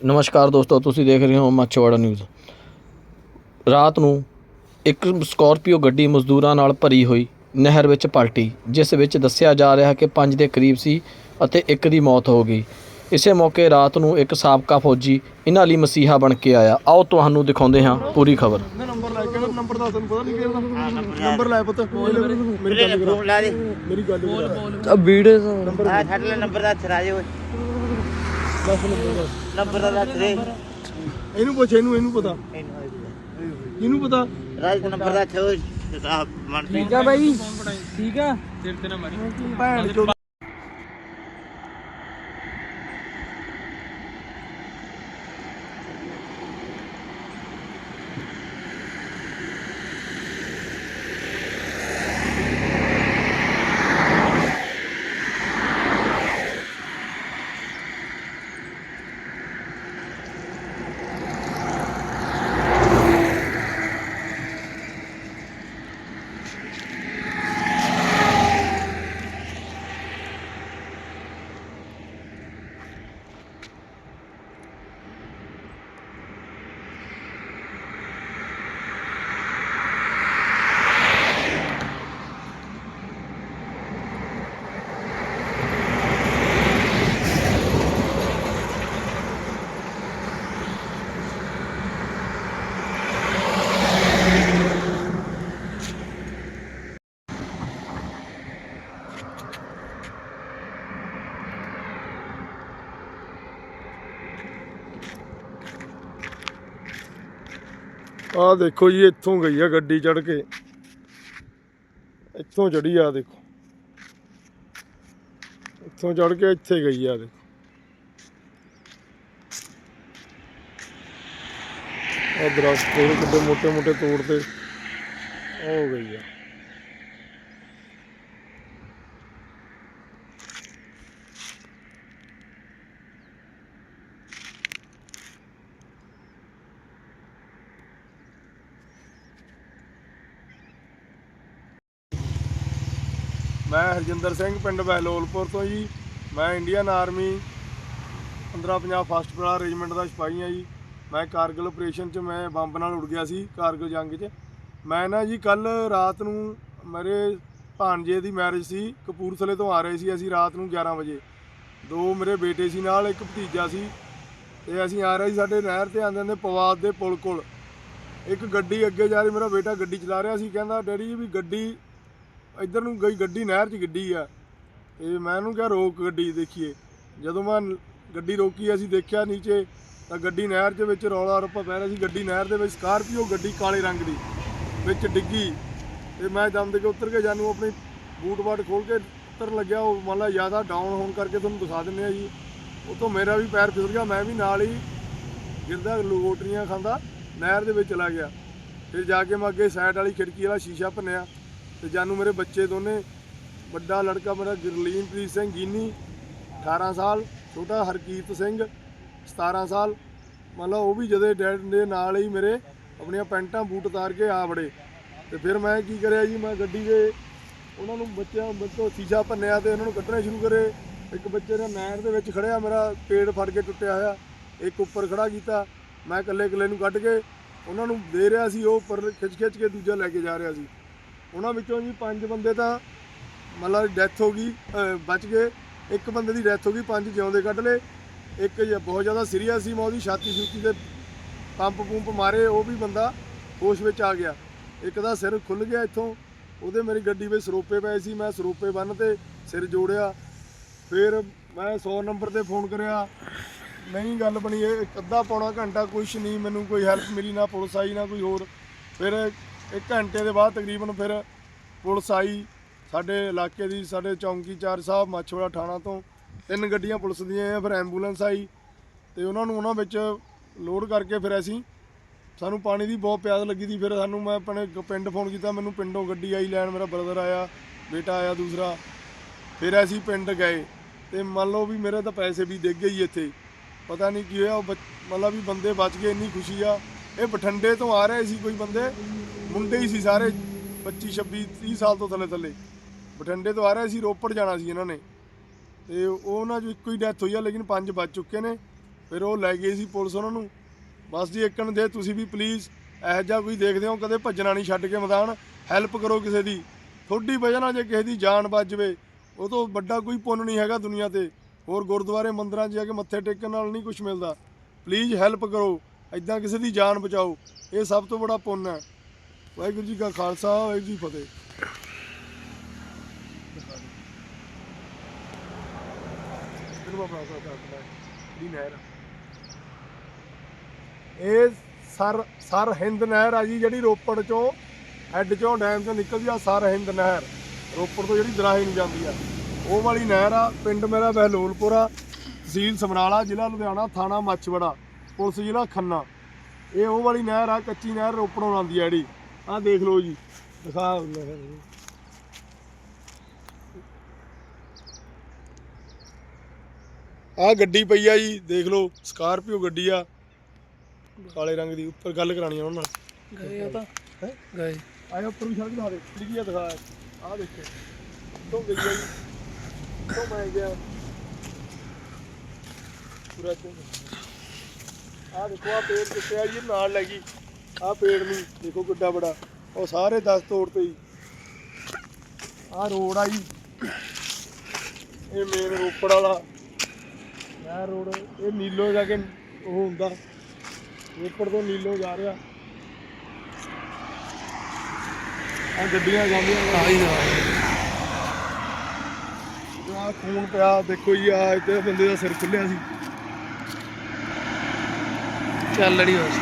ਨਮਸਕਾਰ ਦੋਸਤੋ ਤੁਸੀਂ ਦੇਖ ਰਹੇ ਹੋ ਮੱਛਵਾੜਾ ਨਿਊਜ਼ ਰਾਤ ਨੂੰ ਇੱਕ ਸਕਾਰਪੀਓ ਗੱਡੀ ਮਜ਼ਦੂਰਾਂ ਨਾਲ ਭਰੀ ਹੋਈ ਨਹਿਰ ਵਿੱਚ ਪਲਟੀ ਜਿਸ ਵਿੱਚ ਦੱਸਿਆ ਜਾ ਰਿਹਾ ਕਿ 5 ਦੇ ਕਰੀਬ ਸੀ ਅਤੇ ਇੱਕ ਦੀ ਮੌਤ ਹੋ ਗਈ। ਇਸੇ ਮੌਕੇ ਰਾਤ ਨੂੰ ਇੱਕ ਸਾਬਕਾ ਫੌਜੀ ਇਹਨਾਂ ਲਈ ਮਸੀਹਾ ਬਣ ਕੇ ਆਇਆ। ਆਓ ਤੁਹਾਨੂੰ ਦਿਖਾਉਂਦੇ ਹਾਂ ਪੂਰੀ ਖਬਰ। ਨਾ ਨੰਬਰ ਲੈ ਕੇ ਨੰਬਰ ਦਾ ਤੁਹਾਨੂੰ ਪਤਾ ਨਹੀਂ ਕਿਹੜਾ ਨੰਬਰ? ਲੈ ਪੁੱਤ ਮੇਰੀ ਗੱਲ ਕਰਾ। ਫੋਨ ਲਾ ਦੇ। ਮੇਰੀ ਗੱਲ ਕਰਾ। ਆ ਵੀਡੀਓ ਆ ਛੱਡ ਲੈ ਨੰਬਰ ਦਾ ਥਰਾਜੇ ਓਏ। ਦੱਸ ਨੰਬਰ ਦਾ। ਨੰਬਰ ਦਾ ਦੱਸ ਦੇ। ਇਹਨੂੰ ਪੁੱਛ ਇਹਨੂੰ ਇਹਨੂੰ ਪਤਾ। ਇਹਨੂੰ ਪਤਾ। ਰਾਜ ਨੰਬਰ ਦਾ ਛੋ ਆ ਮਨ ਠੀਕ ਆ ਬਾਈ। ਠੀਕ ਆ। ਭੈਣ ਚੋ ਆ ਦੇਖੋ ਜੀ, ਇੱਥੋਂ ਗਈ ਆ ਗੱਡੀ ਚੜ ਕੇ। ਇੱਥੋਂ ਚੜੀ ਆ, ਦੇਖੋ। ਇੱਥੋਂ ਚੜ ਕੇ ਇੱਥੇ ਗਈ ਆ, ਦੇਖੋ। ਆ ਦਰਖਤ ਕਿੱਡੇ ਮੋਟੇ ਮੋਟੇ ਤੋੜਦੇ ਉਹ ਹੋ ਗਈ ਆ। ਮੈਂ ਹਰਜਿੰਦਰ ਸਿੰਘ ਪਿੰਡ ਬਹਿਲੋਲਪੁਰ ਤੋਂ ਜੀ। ਮੈਂ ਇੰਡੀਅਨ ਆਰਮੀ 1550 ਫਸਟ ਪੜਾ ਰੈਜੀਮੈਂਟ ਦਾ ਸਿਪਾਹੀ ਆ ਜੀ। ਮੈਂ ਕਾਰਗਿਲ ਆਪਰੇਸ਼ਨ 'ਚ ਮੈਂ ਬੰਬ ਨਾਲ ਉੜ ਗਿਆ ਸੀ, ਕਾਰਗਿਲ ਜੰਗ 'ਚ। ਮੈਂ ਨਾ ਜੀ ਕੱਲ ਰਾਤ ਨੂੰ ਮੇਰੇ ਭਾਣਜੇ ਦੀ ਮੈਰਿਜ ਸੀ, ਕਪੂਰਥਲੇ ਤੋਂ ਆ ਰਹੇ ਸੀ ਅਸੀਂ ਰਾਤ ਨੂੰ 11 ਵਜੇ। ਦੋ ਮੇਰੇ ਬੇਟੇ ਸੀ ਨਾਲ, ਇੱਕ ਭਤੀਜਾ ਸੀ। ਤੇ ਅਸੀਂ ਆ ਰਹੇ ਸੀ ਸਾਡੇ ਨਹਿਰ ਤੇ, ਆਂਦੇ ਨੇ ਪਵਾਦ ਦੇ ਪੁਲ ਕੋਲ। ਇੱਕ ਗੱਡੀ ਅੱਗੇ ਜਾ ਰਹੀ, ਮੇਰਾ ਬੇਟਾ ਗੱਡੀ ਚਲਾ ਰਿਹਾ ਸੀ, ਕਹਿੰਦਾ, ਡੈਡੀ ਜੀ, ਵੀ ਗੱਡੀ ਇੱਧਰ ਨੂੰ ਗਈ ਗੱਡੀ, ਨਹਿਰ 'ਚ ਗਿੱਡੀ ਆ। ਤੇ ਮੈਂ ਉਹਨੂੰ ਕਿਹਾ, ਰੋਕ ਗੱਡੀ ਦੇਖੀਏ। ਜਦੋਂ ਮੈਂ ਗੱਡੀ ਰੋਕੀ, ਅਸੀਂ ਦੇਖਿਆ ਨੀਚੇ, ਤਾਂ ਗੱਡੀ ਨਹਿਰ ਦੇ ਵਿੱਚ ਰੌਲਾ ਰੱਪਾ ਪੈ ਰਿਹਾ ਸੀ। ਗੱਡੀ ਨਹਿਰ ਦੇ ਵਿੱਚ ਸਕਾਰਪੀਓ, ਗੱਡੀ ਕਾਲੇ ਰੰਗ ਦੀ, ਵਿੱਚ ਡਿੱਗੀ। ਤੇ ਮੈਂ ਦਮ ਦੇ ਕੇ ਉੱਤਰ ਕੇ ਜਾਨੂੰ ਆਪਣੀ ਬੂਟ ਬਾਟ ਖੋਲ ਕੇ ਉੱਤਰ ਲੱਗਿਆ। ਉਹ ਮੰਨ ਲਾ ਜ਼ਿਆਦਾ ਡਾਊਨ ਹੋਣ ਕਰਕੇ ਤੁਹਾਨੂੰ ਦਿਖਾ ਦਿੰਦੇ ਆ ਜੀ। ਉਹ ਮੇਰਾ ਵੀ ਪੈਰ ਫਿਸਲ ਗਿਆ। ਮੈਂ ਵੀ ਨਾਲ ਹੀ ਗਿਰਦਾ, ਲੋਟਰੀਆਂ ਖਾਂਦਾ, ਨਹਿਰ ਦੇ ਵਿੱਚ ਚਲਾ ਗਿਆ। ਫਿਰ ਜਾ ਕੇ ਮੈਂ ਅੱਗੇ ਸਾਈਡ ਵਾਲੀ ਖਿੜਕੀ ਵਾਲਾ ਸ਼ੀਸ਼ਾ ਭੰਨਿਆ। ਤੇ ਜਾਨੂ ਮੇਰੇ ਬੱਚੇ ਦੋਨੇ, ਵੱਡਾ ਲੜਕਾ ਮੇਰਾ ਗੁਰਲੀਨਪ੍ਰੀਤ ਸਿੰਘ ਗੀਨੀ 18 ਸਾਲ, ਛੋਟਾ ਹਰਕੀਰਤ ਸਿੰਘ 17 ਸਾਲ। ਮਤਲਬ ਉਹ ਵੀ ਜਦੇ ਡੈਡ ਦੇ ਨਾਲ ਹੀ ਮੇਰੇ ਆਪਣੀਆਂ ਪੈਂਟਾਂ ਬੂਟ ਉਤਾਰ ਕੇ ਆ ਵੜੇ। ਤੇ ਫਿਰ ਮੈਂ ਕੀ ਕਰਿਆ ਜੀ, ਮੈਂ ਗੱਡੀ ਦੇ ਉਹਨਾਂ ਨੂੰ ਬੱਚਿਆਂ ਬੱਚੋ ਸ਼ੀਸ਼ਾ ਭੰਨਿਆ ਤੇ ਉਹਨਾਂ ਨੂੰ ਕੱਢਣੇ ਸ਼ੁਰੂ ਕਰੇ। ਇੱਕ ਬੱਚੇ ਨੇ ਨਹਿਰ ਦੇ ਵਿੱਚ ਖੜਿਆ, ਮੇਰਾ ਪੇੜ ਫੜ ਕੇ ਟੁੱਟਿਆ ਹੋਇਆ। ਇੱਕ ਉੱਪਰ ਖੜਾ ਕੀਤਾ, ਮੈਂ ਇਕੱਲੇ ਇਕੱਲੇ ਨੂੰ ਕੱਢ ਕੇ ਉਹਨਾਂ ਨੂੰ ਦੇ ਰਿਹਾ ਸੀ, ਉਹ ਉੱਪਰ ਖਿੱਚ ਖਿੱਚ ਕੇ ਦੂਜਾ ਲੈ ਕੇ ਜਾ ਰਿਹਾ ਸੀ। ਉਹਨਾਂ ਵਿੱਚੋਂ ਜੀ ਪੰਜ ਬੰਦੇ ਤਾਂ ਮਤਲਬ ਡੈਥ ਹੋ ਗਈ, ਅਹ ਬਚ ਗਏ। ਇੱਕ ਬੰਦੇ ਦੀ ਡੈਥ ਹੋ ਗਈ, ਪੰਜ ਜਿਉਂਦੇ ਕੱਢ ਲਏ। ਇੱਕ ਜੀ ਬਹੁਤ ਜ਼ਿਆਦਾ ਸੀਰੀਅਸ ਸੀ ਮੈਂ ਉਹਦੀ ਛਾਤੀ ਛੂਤੀ ਤੇ ਪੰਪ ਪੰਪ ਮਾਰੇ, ਉਹ ਵੀ ਬੰਦਾ ਹੋਸ਼ ਵਿੱਚ ਆ ਗਿਆ। ਇੱਕ ਦਾ ਸਿਰ ਖੁੱਲ ਗਿਆ ਇੱਥੋਂ। ਉਹਦੇ ਮੇਰੀ ਗੱਡੀ ਵਿੱਚ ਸਰੋਪੇ ਪਏ ਸੀ, ਮੈਂ ਸਰੋਪੇ ਬੰਨ ਤੇ ਸਿਰ ਜੋੜਿਆ। ਫਿਰ ਮੈਂ 100 ਨੰਬਰ ਤੇ ਫੋਨ ਕਰਿਆ, ਨਹੀਂ, ਗੱਲ ਬਣੀ ਇਹ, ਇੱਕ ਅੱਧਾ ਪੌਣਾ ਘੰਟਾ ਕੁਛ ਨਹੀਂ, ਮੈਨੂੰ ਕੋਈ ਹੈਲਪ ਮਿਲੀ, ਨਾ ਪੁਲਿਸ ਆਈ, ਨਾ ਕੋਈ ਹੋਰ। ਫਿਰ ਇੱਕ ਘੰਟੇ ਦੇ ਬਾਅਦ ਤਕਰੀਬਨ ਫਿਰ ਪੁਲਿਸ ਆਈ ਸਾਡੇ ਇਲਾਕੇ ਦੀ, ਸਾਡੇ ਚੌਂਕੀਚਾਰ ਸਾਹਿਬ ਮਾਛੋੜਾ ਥਾਣਾ ਤੋਂ। ਤਿੰਨ ਗੱਡੀਆਂ ਪੁਲਿਸ ਦੀਆਂ ਫਿਰ ਐਂਬੂਲੈਂਸ ਆਈ ਤੇ ਉਹਨਾਂ ਨੂੰ ਉਹਨਾਂ ਵਿੱਚ ਲੋਡ ਕਰਕੇ ਫਿਰ ਅਸੀਂ ਸਾਨੂੰ ਪਾਣੀ ਦੀ ਬਹੁਤ ਪਿਆਸ ਲੱਗੀ ਸੀ। ਫਿਰ ਸਾਨੂੰ ਮੈਂ ਆਪਣੇ ਪਿੰਡ ਫੋਨ ਕੀਤਾ, ਮੈਨੂੰ ਪਿੰਡੋਂ ਗੱਡੀ ਆਈ, ਲੈਣ ਮੇਰਾ ਬ੍ਰਦਰ ਆਇਆ, ਬੇਟਾ ਆਇਆ ਦੂਸਰਾ। ਫਿਰ ਅਸੀਂ ਪਿੰਡ ਗਏ ਤੇ ਮੰਨ ਲਓ ਵੀ ਮੇਰੇ ਤਾਂ ਪੈਸੇ ਵੀ ਡਿੱਗ ਗਏ ਇੱਥੇ। ਪਤਾ ਨਹੀਂ ਕੀ ਹੋਇਆ, ਉਹ ਬੱਚ- ਮਤਲਬ ਵੀ ਬੰਦੇ ਬਚ ਗਏ, ਇੰਨੀ ਖੁਸ਼ੀ ਆ। ਇਹ ਬਠੰਡੇ ਤੋਂ ਆ ਰਹੇ ਸੀ ਕੋਈ ਬੰਦੇ? ਮੁੰਡੇ ਹੀ ਸੀ ਸਾਰੇ 25 26 30 ਸਾਲ ਤੋਂ ਥੱਲੇ ਥੱਲੇ। ਬਠੰਡੇ ਤੋਂ ਆ ਰਹੇ ਸੀ, ਰੋਪੜ ਜਾਣਾ ਸੀ ਇਹਨਾਂ ਨੇ। ਤੇ ਉਹਨਾਂ ਚੋਂ ਇੱਕੋ ਹੀ ਡੈਥ ਹੋਈ ਆ, ਲੇਕਿਨ ਪੰਜ ਬਚ ਚੁੱਕੇ ਨੇ। ਫਿਰ ਉਹ ਲੈ ਗਈ ਸੀ ਪੁਲਿਸ ਉਹਨਾਂ ਨੂੰ। ਬਸ ਜੀ ਇੱਕਣ ਦੇ, ਤੁਸੀਂ ਵੀ ਪਲੀਜ਼ ਇਹੋ ਜਿਹਾ ਕੋਈ ਦੇਖਦੇ ਹੋ, ਕਦੇ ਭੱਜਣਾ ਨਹੀਂ ਛੱਡ ਕੇ ਮੈਦਾਨ। ਹੈਲਪ ਕਰੋ ਕਿਸੇ ਦੀ। ਥੋੜੀ ਵਜ੍ਹਾ ਨਾਲ ਜੇ ਕਿਸੇ ਦੀ ਜਾਨ ਬਚ ਜਾਵੇ, ਉਹ ਤੋਂ ਵੱਡਾ ਕੋਈ ਪੁੰਨ ਨਹੀਂ ਹੈਗਾ ਦੁਨੀਆ ਤੇ। ਹੋਰ ਗੁਰਦੁਆਰੇ ਮੰਦਰਾਂ 'ਚ ਜਾ ਕੇ ਮੱਥੇ ਟੇਕਣ ਨਾਲ ਨਹੀਂ ਕੁਝ ਮਿਲਦਾ। ਪਲੀਜ਼ ਹੈਲਪ ਕਰੋ। ਐਦਾਂ ਕਿਸੇ ਦੀ ਜਾਨ ਬਚਾਓ ਇਹ ਸਭ ਤੋਂ ਬੜਾ ਪੁੰਨ ਹੈ। ਵਾਹਿਗੁਰੂ ਜੀ ਕਾ ਖਾਲਸਾ ਵਾਹਿਗੁਰੂ ਜੀ ਫਤਿਹ। ਇਹ ਸਰ ਸਰ ਹਿੰਦ ਨਹਿਰ ਆ ਜੀ ਜਿਹੜੀ ਰੋਪੜ ਚੋਂ ਹੈੱਡ ਚੋਂ ਡੈਮ ਤੋਂ ਨਿਕਲਦੀ ਆ ਸਰ ਹਿੰਦ ਨਹਿਰ। ਰੋਪੜ ਤੋਂ ਜਿਹੜੀ ਦਰਾਹੇ ਨੂੰ ਜਾਂਦੀ ਆ। ਉਹ ਵਾਲੀ ਨਹਿਰ ਆ ਪਿੰਡ ਮੇਰਾ ਬਹਿਲੋਲਪੁਰ ਆ ਤਹਿਸੀਲ ਸਮਰਾਲਾ ਜ਼ਿਲ੍ਹਾ ਲੁਧਿਆਣਾ ਥਾਣਾ ਮੱਛਵੜਾ। ਪੁਲਿਸ ਜ਼ਿਲ੍ਹਾ ਖੰਨਾ। ਇਹ ਉਹ ਵਾਲੀ ਨਹਿਰ ਆ ਕੱਚੀ ਨਹਿਰ ਰੋਪੜੋਂ ਆਉਂਦੀ ਆ ਜਿਹੜੀ। ਆਹ ਦੇਖ ਲਓ ਜੀ। ਦਿਖਾ ਆ ਗੱਡੀ ਪਈ ਆ ਜੀ ਦੇਖ ਲਓ ਸਕਾਰਪੀਓ ਗੱਡੀ ਆ। ਕਾਲੇ ਰੰਗ ਦੀ ਉੱਪਰ ਗੱਲ ਕਰਾਣੀ ਆ ਉਹਨਾਂ ਨਾਲ। ਗਏ ਉਹ ਤਾਂ। ਹੈਂ? ਗਏ। ਆਇਆ ਉੱਪਰ ਵੀ ਸੜਕ ਦਿਖਾ ਦੇ। ਲਿਖੀ ਆ ਦਿਖਾ। ਆ ਦੇਖੋ। ਤੋਂ ਗਈ ਆ ਜੀ। ਤੋਂ ਮੈਂ ਗਿਆ। ਪੂਰਾ ਤੋਂ ਆ ਦੇਖੋ ਆ ਪੇੜ ਕਿੱਥੇ ਆ ਜੀ? ਨਾਲ ਲੈ ਗਈ। ਆ ਪੇੜ ਨੂੰ ਦੇਖੋ ਕਿੱਡਾ ਬੜਾ ਉਹ ਸਾਰੇ 10 ਤੋੜ ਤੇ ਜੀ। ਆ ਰੋਡ ਆ ਜੀ। ਇਹ ਮੇਨ ਰੋਪੜ ਵਾਲਾ। ਇਹ ਰੋਡ ਇਹ ਨੀਲੋ ਜਾ ਕੇ ਉਹ ਹੁੰਦਾ। ਰੋਪੜ ਤੋਂ ਨੀਲੋ ਜਾ ਰਿਹਾ। ਆ ਗੱਡੀਆਂ ਜਾਂਦੀਆਂ ਨੇ। ਆਈ ਨਾ। ਆ ਖੂਨ ਪਿਆ। ਦੇਖੋ ਜੀ ਆ ਇੱਥੇ ਬੰਦੇ ਦਾ ਸਿਰ ਖੁੱਲਿਆ ਸੀ। ਚੱਲ ਲੜੀ ਬਸ